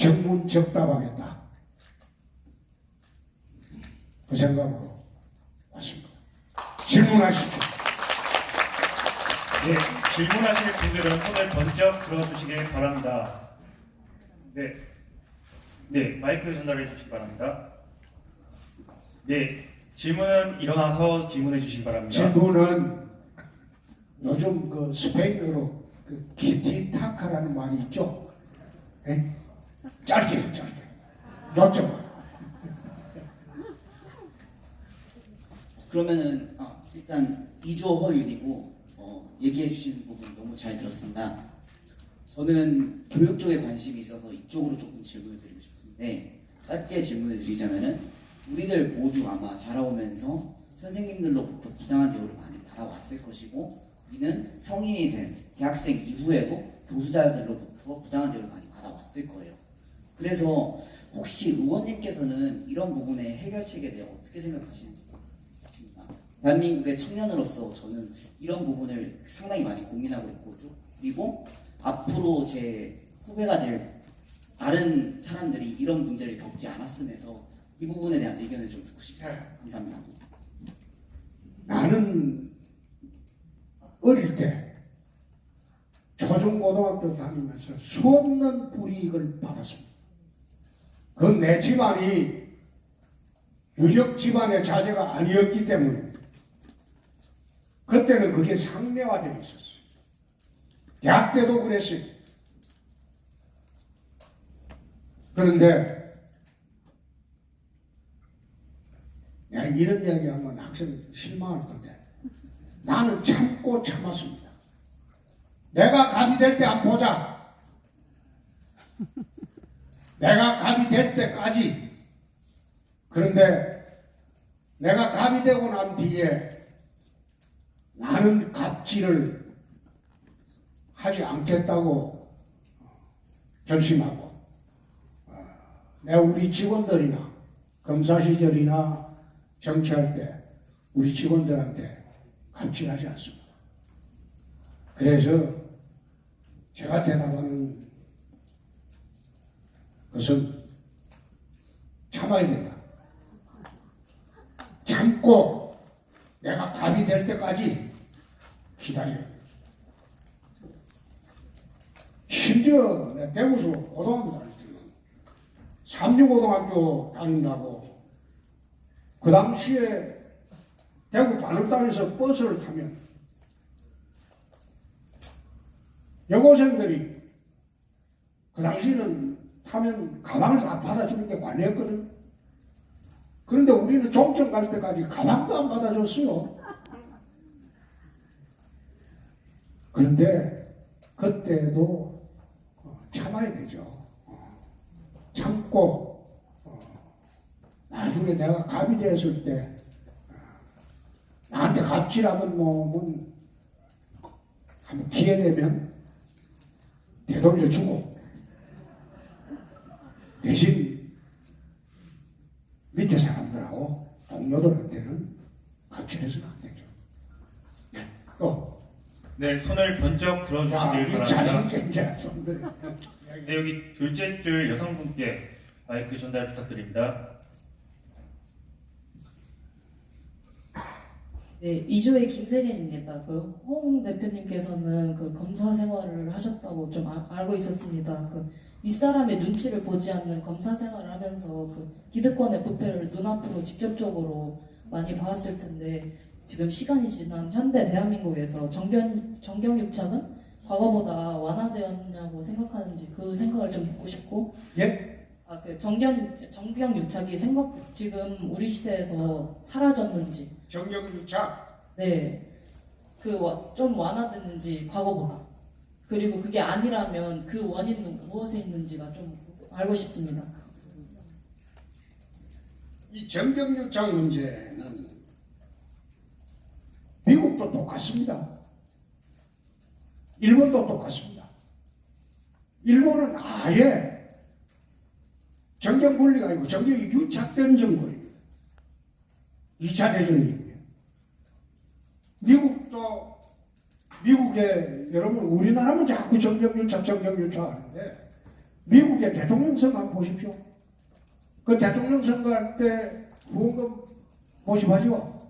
정문적답하겠다. 그 생각으로 왔습니다. 질문하십시오. 네, 질문하실 분들은 손을 번쩍 들어주시길 바랍니다. 네, 네, 마이크 전달해 주시기 바랍니다. 네, 질문은 일어나서 질문해 주시기 바랍니다. 질문은 요즘 그 스페인어로 그 키티타카라는 말이 있죠. 예? 짧게 짧게 요점 그러면은 아, 일단 2조 허윤이고 어, 얘기해 주신 부분 너무 잘 들었습니다. 저는 교육 쪽에 관심이 있어서 이쪽으로 조금 질문을 드리고 싶은데 짧게 질문을 드리자면은 우리들 모두 아마 자라오면서 선생님들로부터 부당한 대우를 많이 받아왔을 것이고 이는 성인이 된 대학생 이후에도 교수자들로부터 부당한 대우를 많이 받아왔을 거예요. 그래서 혹시 의원님께서는 이런 부분의 해결책에 대해 어떻게 생각하시는지. 대한민국의 청년으로서 저는 이런 부분을 상당히 많이 고민하고 있고 좀 그리고 앞으로 제 후배가 될 다른 사람들이 이런 문제를 겪지 않았음 해서 이 부분에 대한 의견을 좀 듣고 싶습니다. 감사합니다. 나는 어릴 때 초중고등학교 다니면서 수없는 불이익을 받았습니다. 그내 집안이 유력 집안의 자제가 아니었기 때문에 그때는 그게 상례화되어 있었어요. 대학 때도 그랬어요. 그런데 내가 이런 이야기하면 학생이 실망할 건데 나는 참고 참았습니다. 내가 갑이 될 때 안 보자. 내가 갑이 될 때까지. 그런데 내가 갑이 되고 난 뒤에 나는 갑질을 하지 않겠다고 결심하고 어, 내가 우리 직원들이나 검사 시절이나 정치할 때 우리 직원들한테 갑질하지 않습니다. 그래서 제가 대답하는 것은 참아야 된다. 참고 내가 갑이 될 때까지 기다려. 심지어 대구서 고등학교 다닐 때는 삼류고등학교 다닌다고 그 당시에 대구 반업단에서 버스를 타면 여고생들이 그 당시에는 타면 가방을 다 받아주는 게 관례였거든. 그런데 우리는 종점 갈 때까지 가방도 안 받아줬어요. 그런데 그때도 어, 참아야 되죠. 어, 참고 어, 나중에 내가 갑이 되었을 때 어, 나한테 갑질하던 놈은 한번 기회 되면 되돌려 주고 대신 밑에 사람들하고 동료들한테는 갑질해서는 안 되죠. 네, 또 네, 손을 번쩍 야, 들어주시길 이 바랍니다. 손들 네, 여기 둘째 줄 여성분께 마이크 전달 부탁드립니다. 네, 이주의 김세린입니다. 그 홍 대표님께서는 그 검사 생활을 하셨다고 좀 아- 알고 있었습니다. 그 윗사람의 눈치를 보지 않는 검사 생활을 하면서 그 기득권의 부패를 눈앞으로 직접적으로 많이 봐왔을 텐데 지금 시간이 지난 현대 대한민국에서 정경, 정경유착은 과거보다 완화되었냐고 생각하는지 그 생각을 좀 묻고 싶고 예? 아, 그 정경, 정경유착이 생각, 지금 우리 시대에서 사라졌는지 정경유착 네. 그 좀 완화됐는지 과거보다. 그리고 그게 아니라면 그 원인은 무엇에 있는지가 좀 알고 싶습니다. 이 정경유착 문제는 미국도 똑같습니다. 일본도 똑같습니다. 일본은 아예 정경 분리가 아니고 정경이 유착된 정부입니다. 2차 대전 이후에. 미국도 미국에 여러분 우리나라면 자꾸 정경유착 정경유착 하는데 미국의 대통령 선거 보십시오. 그 대통령 선거 할 때 후원금 모집하죠.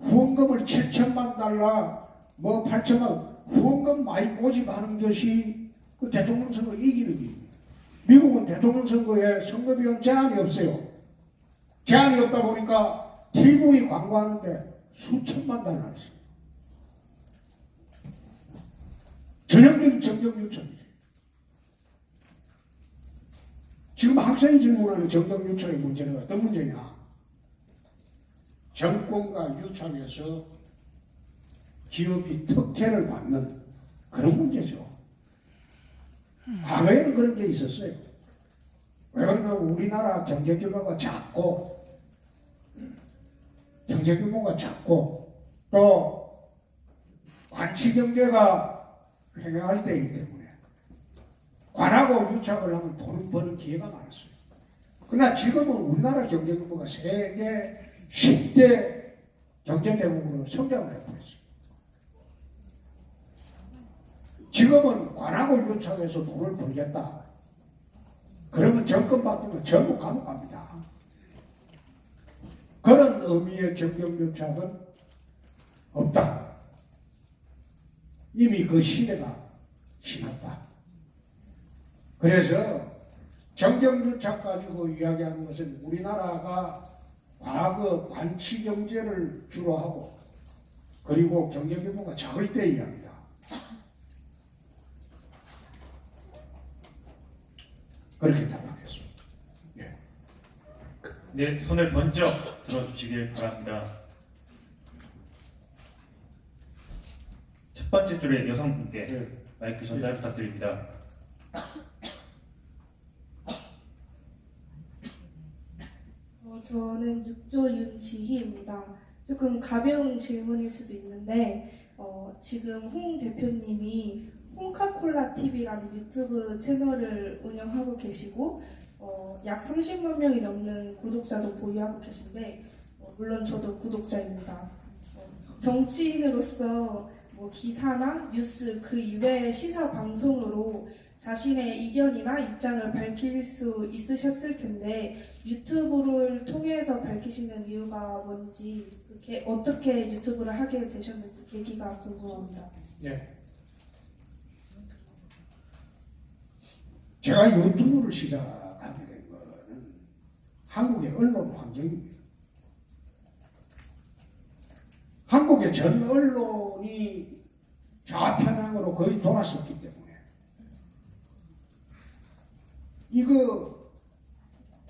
후원금을 7천만 달러, 뭐 8천만 후원금 많이 모집하는 것이 그 대통령 선거 이기는 길입니다. 미국은 대통령 선거에 선거 비용 제한이 없어요. 제한이 없다 보니까 TV 광고하는데 수천만 달러 했어요. 전형적인 정경 유착이죠. 지금 학생이 질문하는 정경 유착의 문제는 어떤 문제냐? 정권과 유착해서 기업이 특혜를 받는 그런 문제죠. 과거에는 그런 게 있었어요. 왜 그러냐면 우리나라 경제 규모가 작고 경제 규모가 작고 또 관치 경제가 횡행할 때이기 때문에 관하고 유착을 하면 돈을 버는 기회가 많았어요. 그러나 지금은 우리나라 경제 규모가 세계 10대 경제 대국으로 성장을 해버렸어요. 지금은 관하고 유착해서 돈을 벌겠다. 그러면 정권 바꾸면 전부 감옥 갑니다. 그런 의미의 정경유착은 없다. 이미 그 시대가 지났다. 그래서 정경유착 가지고 이야기하는 것은 우리나라가 과거 관치 경제를 주로 하고 그리고 경제 규모가 작을 때 이야기다. 그렇게 답하겠습니다. 예. 네, 손을 번쩍 들어주시길 바랍니다. 번째 줄의 여성분께 네. 마이크 전달 부탁드립니다. 어, 저는 육조 윤지희입니다. 조금 가벼운 질문일 수도 있는데 어, 지금 홍 대표님이 홍카콜라 TV라는 유튜브 채널을 운영하고 계시고 어, 약 30만 명이 넘는 구독자도 보유하고 계신데 어, 물론 저도 구독자입니다. 어, 정치인으로서 뭐 기사나 뉴스 그 이외의 시사 방송으로 자신의 이견이나 입장을 밝힐 수 있으셨을 텐데 유튜브를 통해서 밝히시는 이유가 뭔지 그렇게 어떻게 유튜브를 하게 되셨는지 계기가 궁금합니다. 예. 제가 유튜브를 시작하게 된 거는 한국의 언론 환경입니다. 한국의 전 언론이 좌편향으로 거의 돌았었기 때문에 이거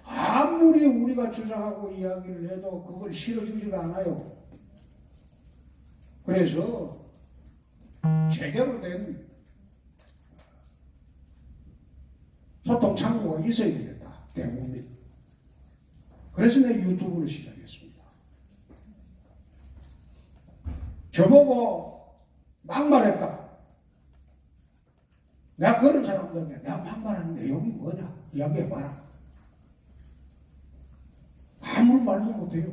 아무리 우리가 주장하고 이야기를 해도 그걸 실어주질 않아요. 그래서 제대로 된 소통 창구가 있어야 되겠다. 대국민. 그래서 내 유튜브를 시작했습니다. 저보고 막말했다. 내가 그런 사람들한테 내가 막말하는 내용이 뭐냐? 이야기해봐라. 아무 말도 못해요.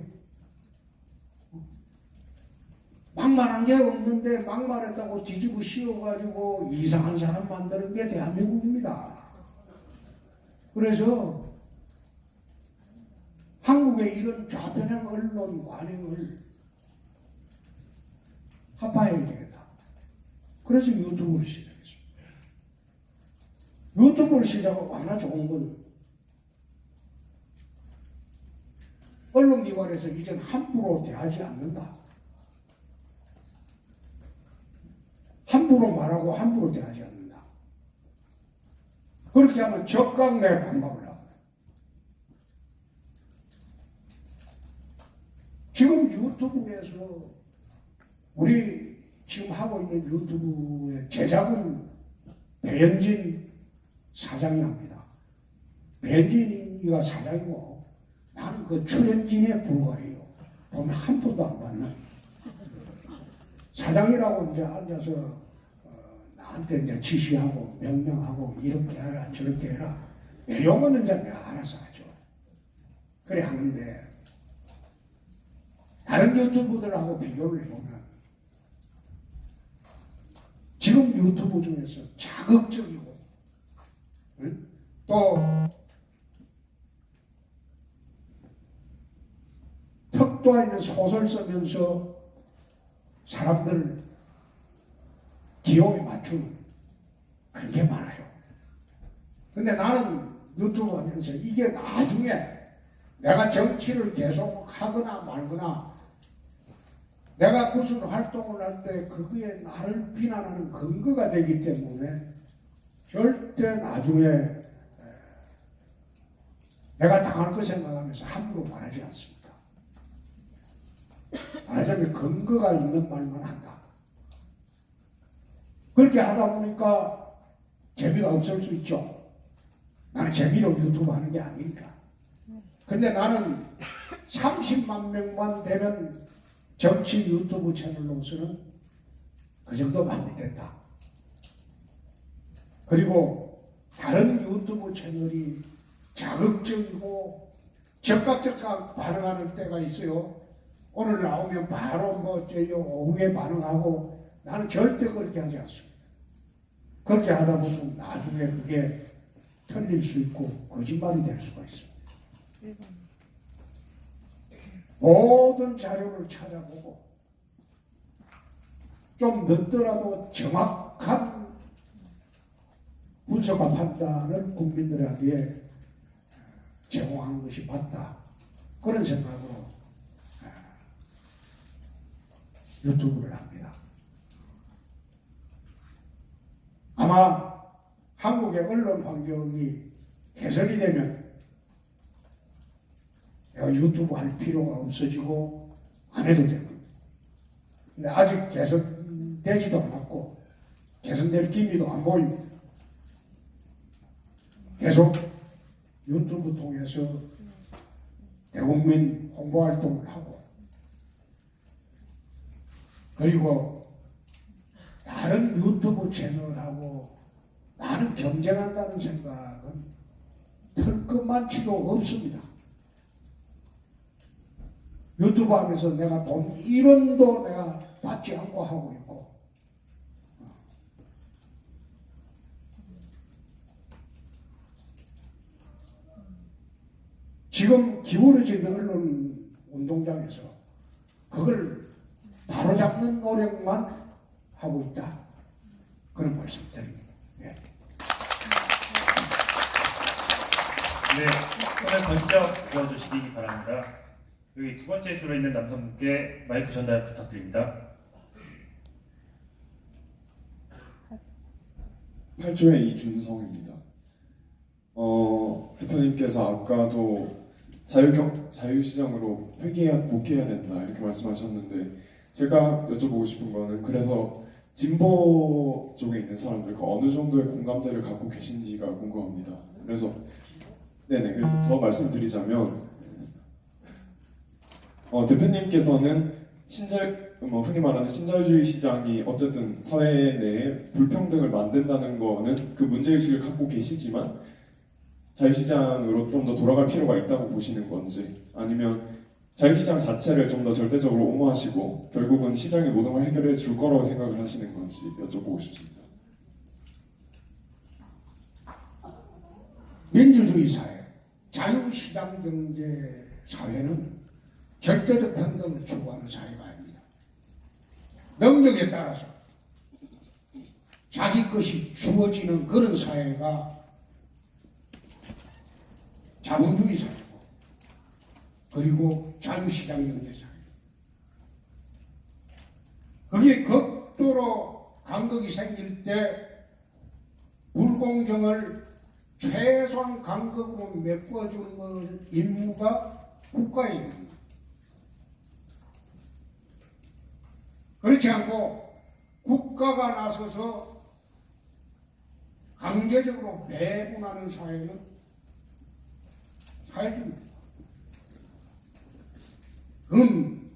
막말한 게 없는데 막말했다고 뒤집어 씌워가지고 이상한 사람 만드는 게 대한민국입니다. 그래서 한국의 이런 좌편향 언론 관행을 합파해야 되겠다. 그래서 유튜브를 시작했습니다. 유튜브를 시작하고 하나 좋은 건 언론기관에서 이젠 함부로 대하지 않는다. 함부로 말하고 함부로 대하지 않는다. 그렇게 하면 적강내 반박을 하고. 지금 유튜브에서 우리 지금 하고 있는 유튜브의 제작은 배현진 사장이 합니다. 배현진이가 사장이고 나는 그 출연진에 불과해요. 돈 한 푼도 안 받는. 사장이라고 이제 앉아서 어, 나한테 이제 지시하고 명령하고 이렇게 해라 저렇게 해라 내용은 이제 내가 알아서 하죠. 그래 하는데 다른 유튜브들하고 비교를 해보면 지금 유튜브 중에서 자극적이고 응? 또 턱도 있는 소설 쓰면서 사람들 기호에 맞추는 그런 게 많아요. 근데 나는 유튜브 하면서 이게 나중에 내가 정치를 계속 하거나 말거나 내가 무슨 활동을 할 때 그거에 나를 비난하는 근거가 되기 때문에 절대 나중에 에, 내가 당할 거 생각하면서 함부로 말하지 않습니다. 말하자면 근거가 있는 말만 한다. 그렇게 하다 보니까 재미가 없을 수 있죠. 나는 재미로 유튜브 하는 게 아니니까. 근데 나는 30만 명만 되는 정치 유튜브 채널로서는 그 정도 마음이 된다. 그리고 다른 유튜브 채널이 자극적이고 적각적각 반응하는 때가 있어요. 오늘 나오면 바로 뭐 저요 오후에 반응하고 나는 절대 그렇게 하지 않습니다. 그렇게 하다 보면 나중에 그게 틀릴 수 있고 거짓말이 될 수가 있습니다. 모든 자료를 찾아보고 좀 늦더라도 정확한 분석과 판단을 국민들에게 제공하는 것이 맞다. 그런 생각으로 유튜브를 합니다. 아마 한국의 언론 환경이 개선이 되면 내가 유튜브 할 필요가 없어지고 안 해도 될 겁니다. 근데 아직 개선되지도 않았고 개선될 기미도 안 보입니다. 계속 유튜브 통해서 대국민 홍보 활동을 하고 그리고 다른 유튜브 채널하고 나는 경쟁한다는 생각은 털끝만치도 없습니다. 유튜브 하면서 내가 돈 1원도 내가 받지 않고 하고 있고 지금 기울어지는 언론 운동장에서 그걸 바로잡는 노력만 하고 있다. 그런 말씀 드립니다. 예. 네, 손을 번쩍 들어주시기 바랍니다. 여기 두 번째 줄에 있는 남성분께 마이크 전달 부탁드립니다. 8조의 이준성입니다. 어, 대표님께서 아까도 자유경, 자유시장으로 회귀해야, 복귀해야 된다 이렇게 말씀하셨는데 제가 여쭤보고 싶은 거는 그래서 진보 쪽에 있는 사람들 그 어느 정도의 공감대를 갖고 계신지가 궁금합니다. 그래서 네네 그래서 더 말씀드리자면 어, 대표님께서는 신자 뭐 흔히 말하는 신자유주의 시장이 어쨌든 사회 내에 불평등을 만든다는 거는 그 문제의식을 갖고 계시지만 자유시장으로 좀 더 돌아갈 필요가 있다고 보시는 건지 아니면 자유시장 자체를 좀 더 절대적으로 옹호하시고 결국은 시장이 모든 걸 해결해 줄 거라고 생각을 하시는 건지 여쭤보고 싶습니다. 민주주의 사회, 자유시장 경제 사회는 절대적 평등을 추구하는 사회가 아닙니다. 능력에 따라서 자기 것이 주어지는 그런 사회가 자본주의 사회고 그리고 자유시장 경제 사회. 거기에 극도로 간극이 생길 때 불공정을 최소한 간극으로 메꿔주는 그 임무가 있는 거예요. 그렇지 않고 국가가 나서서 강제적으로 배분하는 사회는 사회주의입니다. 그건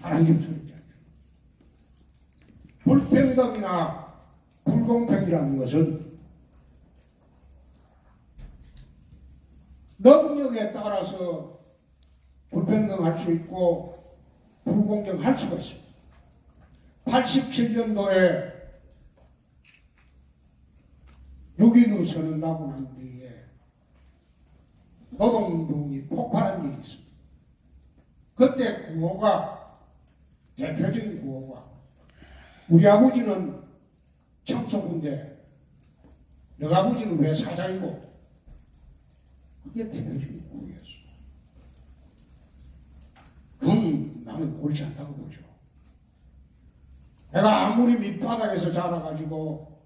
바람직스럽지 않죠. 불평등이나 불공평이라는 것은 능력에 따라서 불평등할 수 있고 불공정할 수가 있습니다. 87년도에 6.19 선언 나고 난 뒤에 노동운동이 폭발한 일이 있습니다. 그때 구호가 대표적인 구호가 우리 아버지는 청소군데 너 아버지는 왜 사장이고 그게 대표적인 구호였어. 그건 나는 옳지 않다고 보죠. 내가 아무리 밑바닥에서 자라가지고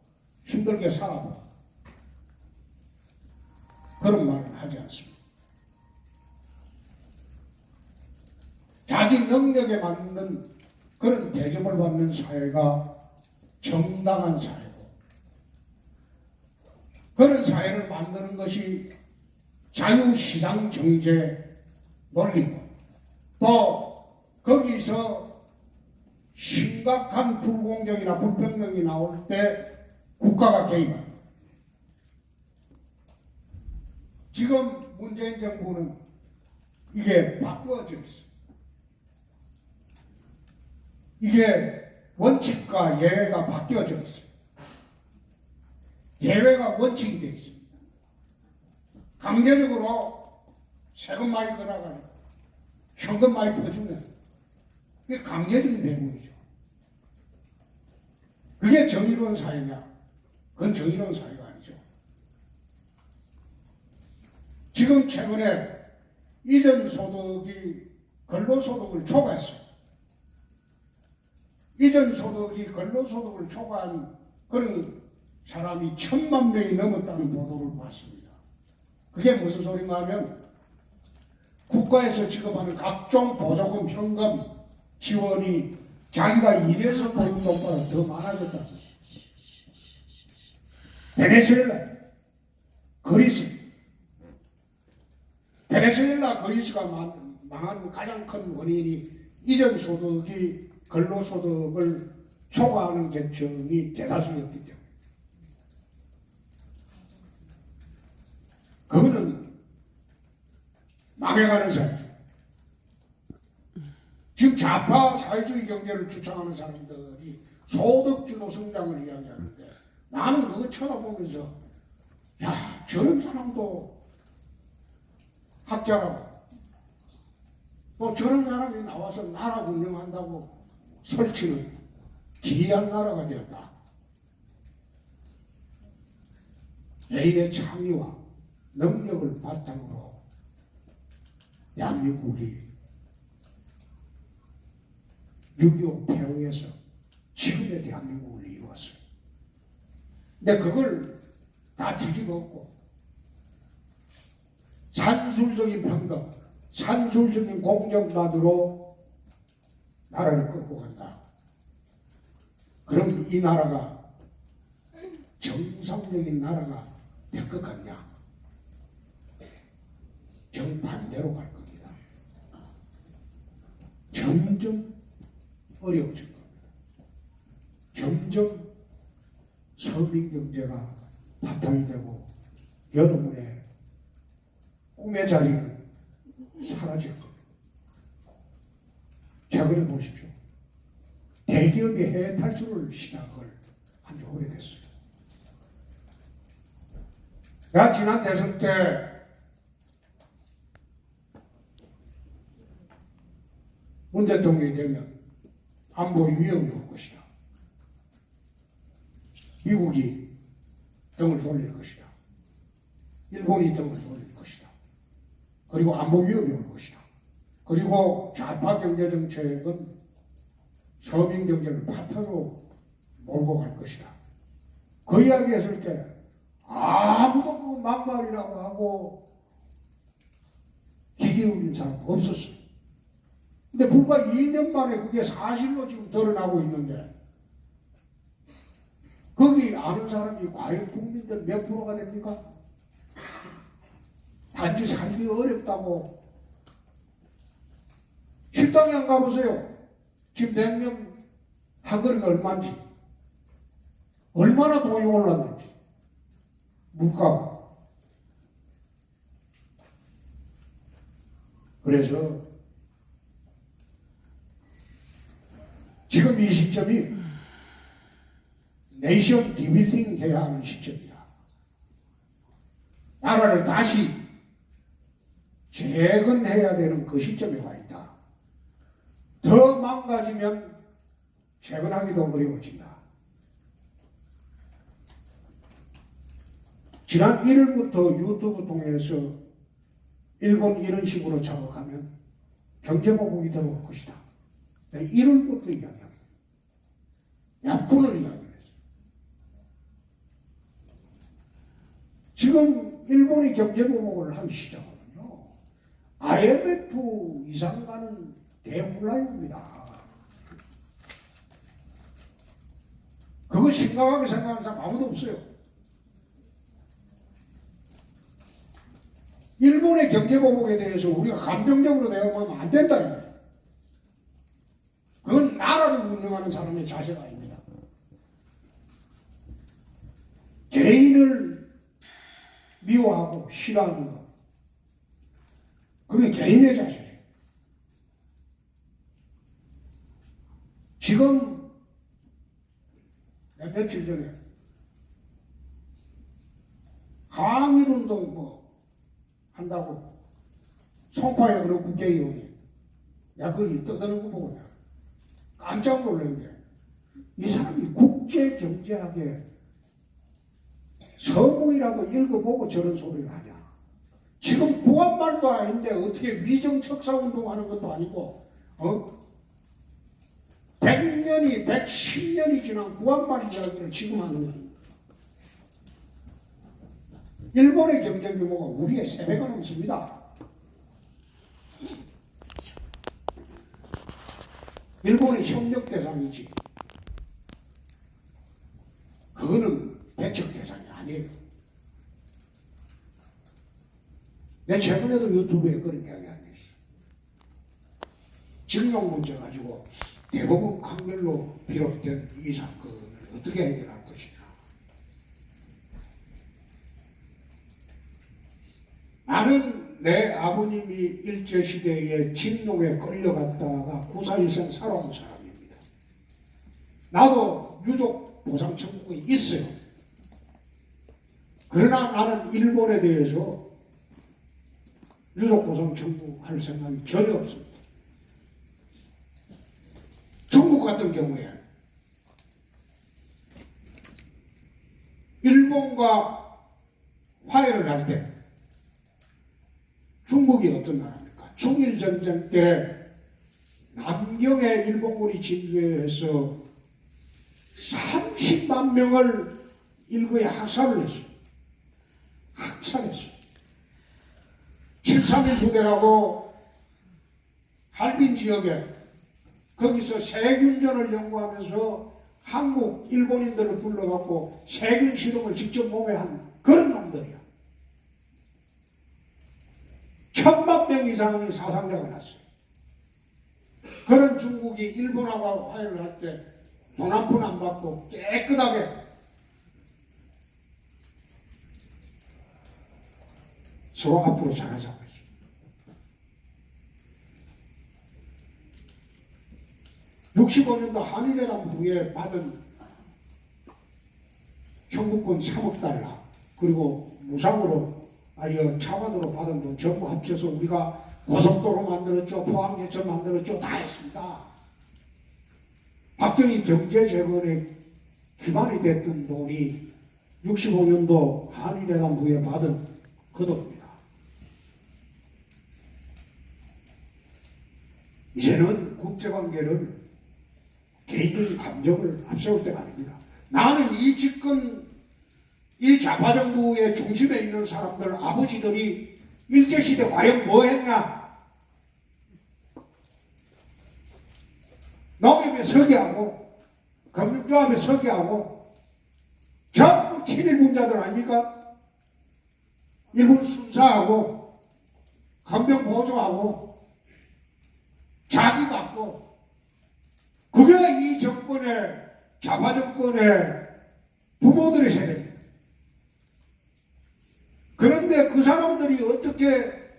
힘들게 살아도 그런 말은 하지 않습니다. 자기 능력에 맞는 그런 대접을 받는 사회가 정당한 사회고 그런 사회를 만드는 것이 자유시장 경제 논리고 또 거기서 심각한 불공정이나 불평등이 나올 때 국가가 개입합니다. 지금 문재인 정부는 이게 바꾸어져 있어. 이게 원칙과 예외가 바뀌어져 있어요. 예외가 원칙이 되어 있습니다. 강제적으로 세금 많이 걷어가지고 현금 많이 퍼주면 그게 강제적인 배분이죠. 그게 정의로운 사회냐? 그건 정의로운 사회가 아니죠. 지금 최근에 이전 소득이 근로소득을 초과했어요. 이전 소득이 근로소득을 초과한 그런 사람이 천만 명이 넘었다는 보도를 봤습니다. 그게 무슨 소린가 하면 국가에서 지급하는 각종 보조금, 현금, 지원이 자기가 일해서 버는 돈보다 더 많아졌다. 베네수엘라, 그리스, 베네수엘라, 그리스가 망- 망한 가장 큰 원인이 이전 소득이 근로소득을 초과하는 계층이 대다수였기 때문에. 그거는 망해가는 사회죠. 지금 좌파 사회주의 경제를 주창하는 사람들이 소득주도 성장을 이야기하는데 나는 그거 쳐다보면서 야 저런 사람도 학자라고 또 저런 사람이 나와서 나라 운영한다고 설치는 기이한 나라가 되었다. 개인의 창의와 능력을 바탕으로 대한민국이 6.25 폐허에서 지금의 대한민국을 이루었어요. 근데 그걸 다 뒤집었고 산술적인 평등, 산술적인 공정만으로 나라를 끌고 간다. 그럼 이 나라가 정상적인 나라가 될 것 같냐? 정반대로 갈 겁니다. 점점 어려워질 겁니다. 점점 서민 경제가 파탄되고 여러분의 꿈의 자리는 사라질 겁니다. 최근에 보십시오. 대기업이 해외 탈출을 시작을 한 지 오래됐어요. 내가 지난 대선 때 문 대통령이 되면 안보 위험이 올 것이다. 미국이 등을 돌릴 것이다. 일본이 등을 돌릴 것이다. 그리고 안보 위험이 올 것이다. 그리고 좌파 경제 정책은 서민 경제를 파탄으로 몰고 갈 것이다. 그 이야기 했을 때 아무도 그 막말이라고 하고 기계 울린 사람 없었어요. 근데 불과 2년 만에 그게 사실로 지금 드러나고 있는데 거기 아는 사람이 과연 국민들 몇 프로가 됩니까? 단지 살기 어렵다고 식당에 안 가보세요. 지금 냉면 한 그릇 얼마인지 얼마나 돈이 올랐는지 물가가 그래서 지금 이 시점이 네이션 리빌딩 해야 하는 시점이다. 나라를 다시 재건해야 되는 그 시점에 와 있다. 더 망가지면 재건하기도 어려워진다. 지난 1일부터 유튜브 통해서 일본 이런 식으로 작업하면 경제보복이 들어올 것이다. 내가 1월부터 이야기합니다. 약분을 이야기했어요. 지금 일본이 경제보복을 하기 시작하면요. IMF 이상 가는 대혼란입니다. 그거 심각하게 생각하는 사람 아무도 없어요. 일본의 경제보복에 대해서 우리가 감정적으로 대응하면 안 된다. 그건 나라를 운영하는 사람의 자세가 아닙니다. 개인을 미워하고 싫어하는 것. 그건 개인의 자세예요. 지금 몇 며칠 전에 항일운동 뭐 한다고 송파에 그런 국회의원이 야 거기 떠드는 거 보고 깜짝 게이 사람이 국제경제학에 서문이라고 읽어보고 저런 소리를 하냐. 지금 구한말도 아닌데 어떻게 위정척사 운동하는 것도 아니고, 어? 100년이, 110년이 지난 구한말 이야기를 지금 하는 거야. 일본의 경제 규모가 우리의 3배가 넘습니다. 일본이 협력 대상이지. 그거는 대척 대상이 아니에요. 내 최근에도 유튜브에 그런 이야기 한게 있어. 징용 문제 가지고 대법원 판결로 비롯된 이 사건을 어떻게 해결할 것이냐. 나는 내 아버님이 일제시대에 진농에 끌려갔다가 구사일생 살아온 사람입니다. 나도 유족 보상 청구가 있어요. 그러나 나는 일본에 대해서 유족 보상 청구할 생각이 전혀 없습니다. 중국 같은 경우에 일본과 화해를 할 때 중국이 어떤 나라입니까? 중일 전쟁 때 남경에 일본군이 진주해서 30만 명을 일거에 학살을 했어요. 학살했어요. 731 부대라고 할빈 지역에 거기서 세균전을 연구하면서 한국 일본인들을 불러갖고 세균 실험을 직접 몸에 한 그런 놈들이야. 천만 명 이상의 사상자가 났어요. 그런 중국이 일본하고 화해를 할 때 돈 한 푼 안 받고 깨끗하게 서로 앞으로 잘하자고 했어요. (65년도) 한일회담 후에 받은 청구권 3억 달러 그리고 무상으로 아여 차관으로 받은 돈 전부 합쳐서 우리가 고속도로 만들었죠 포항제철 만들었죠 다 했습니다 박정희 경제 재건에 기반이 됐던 돈이 65년도 한일회담 후에 받은 그 돈입니다 이제는 국제관계를 개인적인 감정을 앞세울 때가 아닙니다. 나는 이 집권, 이 좌파 정부의 중심에 있는 사람들, 아버지들이 일제시대 과연 뭐 했냐? 농협에 서기하고, 금융조합에 서기하고, 전부 친일 분자들 아닙니까? 일본 순사하고, 간병 보조하고, 자기 받고, 그게 이 정권의 좌파 정권의 부모들의 세대입니다. 그런데 그 사람들이 어떻게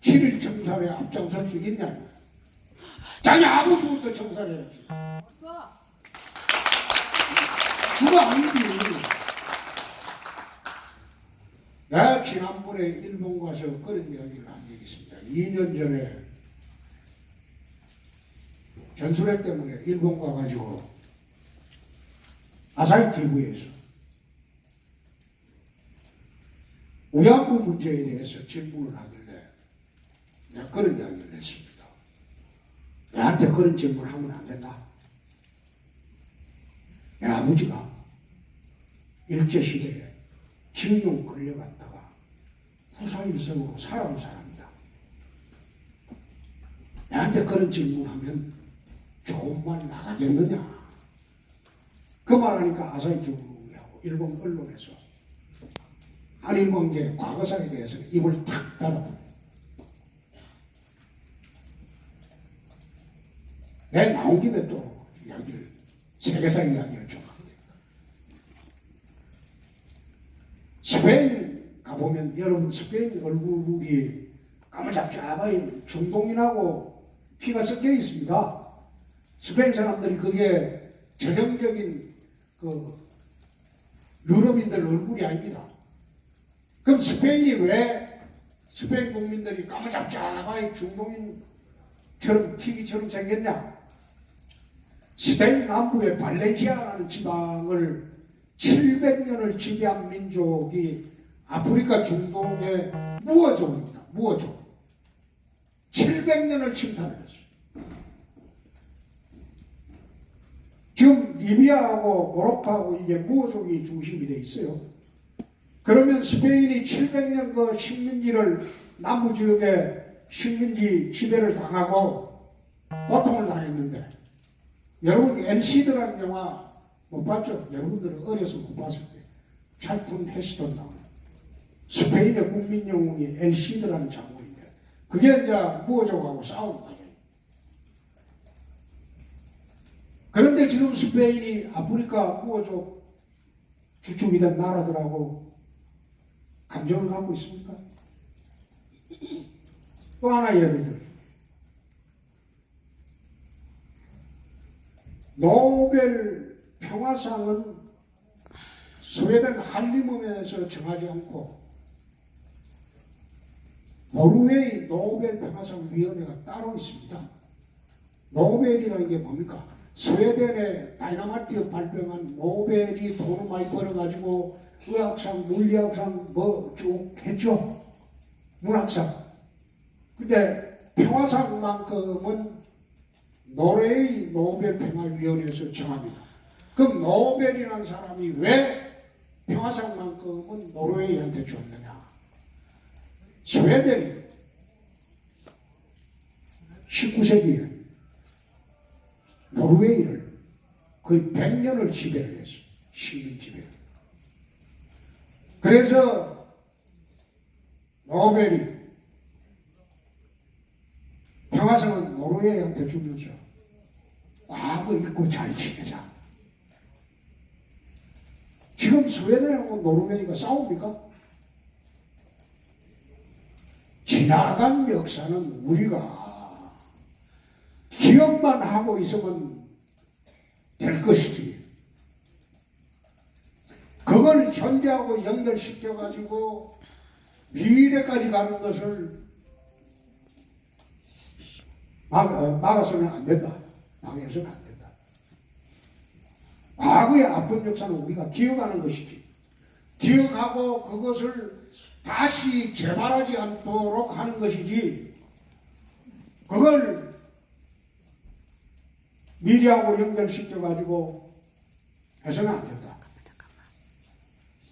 7일 청산에 앞장설 수 있냐? 자기 아버지부터 청산해야지. 그거 아니지. 내가 지난번에 일본 가서 그런 이야기를 한 적이 있습니다. 2년 전에 전술핵 때문에 일본 가가지고 아사히 TV에서 위안부 문제에 대해서 질문을 하길래 내가 그런 이야기를 했습니다. 내한테 그런 질문을 하면 안 된다. 내 아버지가 일제시대에 징용 끌려갔다가 후사일성으로 살아온 사람이다. 내한테 그런 질문하면 좋은 말 나가겠느냐? 그 말하니까 아사히 기후하고 일본 언론에서 한일 관계 과거사에 대해서 입을 탁 닫아버려. 내 나온 김에 또 이야기를 세계사 이야기를 좀 합니다. 스페인 가보면 여러분 스페인 얼굴이 까무잡잡하게 중동인하고 피가 섞여 있습니다. 스페인 사람들이 그게 전형적인 그 유럽인들 얼굴이 아닙니다. 그럼 스페인이 왜 스페인 국민들이 까무잡잡하게 중동인처럼 튀기처럼 생겼냐? 스페인 남부의 발렌시아라는 지방을 700년을 지배한 민족이 아프리카 중동의 무어족입니다. 무어족. 700년을 침탈을 했어요. 지금 리비아하고 모로코하고 이게 무어족이 중심이 돼 있어요. 그러면 스페인이 700년 그 식민지를 남부 지역에 식민지 지배를 당하고 고통을 당했는데 여러분 엔시드라는 영화 못 봤죠? 여러분들은 어려서 못 봤을 때 찰툰 헤스턴 나오는 스페인의 국민 영웅이 엔시드라는 장군인데 그게 이제 무어족하고 싸우는 거죠. 그런데 지금 스페인이 아프리카 무어족 주축이 된 나라들하고 감정을 갖고 있습니까? 또 하나 예를 들어 노벨 평화상은 스웨덴 한림음에서 정하지 않고 노르웨이 노벨 평화상 위원회가 따로 있습니다. 노벨이라는 게 뭡니까? 스웨덴의 다이나마이트 발병한 노벨이 돈을 많이 벌어가지고 의학상, 물리학상 뭐 쭉 했죠. 문학상. 근데 평화상만큼은 노르웨이 노벨 평화위원회에서 정합니다. 그럼 노벨이라는 사람이 왜 평화상만큼은 노르웨이한테 줬느냐? 스웨덴이 19세기에 노르웨이를 거의 100년을 지배를 했어요. 식민 지배. 그래서 노벨이 평화상은 노르웨이한테 주면서 과거 잊고 잘 지내자. 지금 스웨덴하고 노르웨이가 싸웁니까? 지나간 역사는 우리가 기억만 하고 있으면 될 것이지. 그걸 현재하고 연결시켜 가지고 미래까지 가는 것을 막, 어, 막아서는 안 된다. 막아서는 안 된다. 과거의 아픈 역사는 우리가 기억하는 것이지. 기억하고 그것을 다시 재발하지 않도록 하는 것이지. 그걸 미래하고 연결시켜 가지고 해서는 안 된다.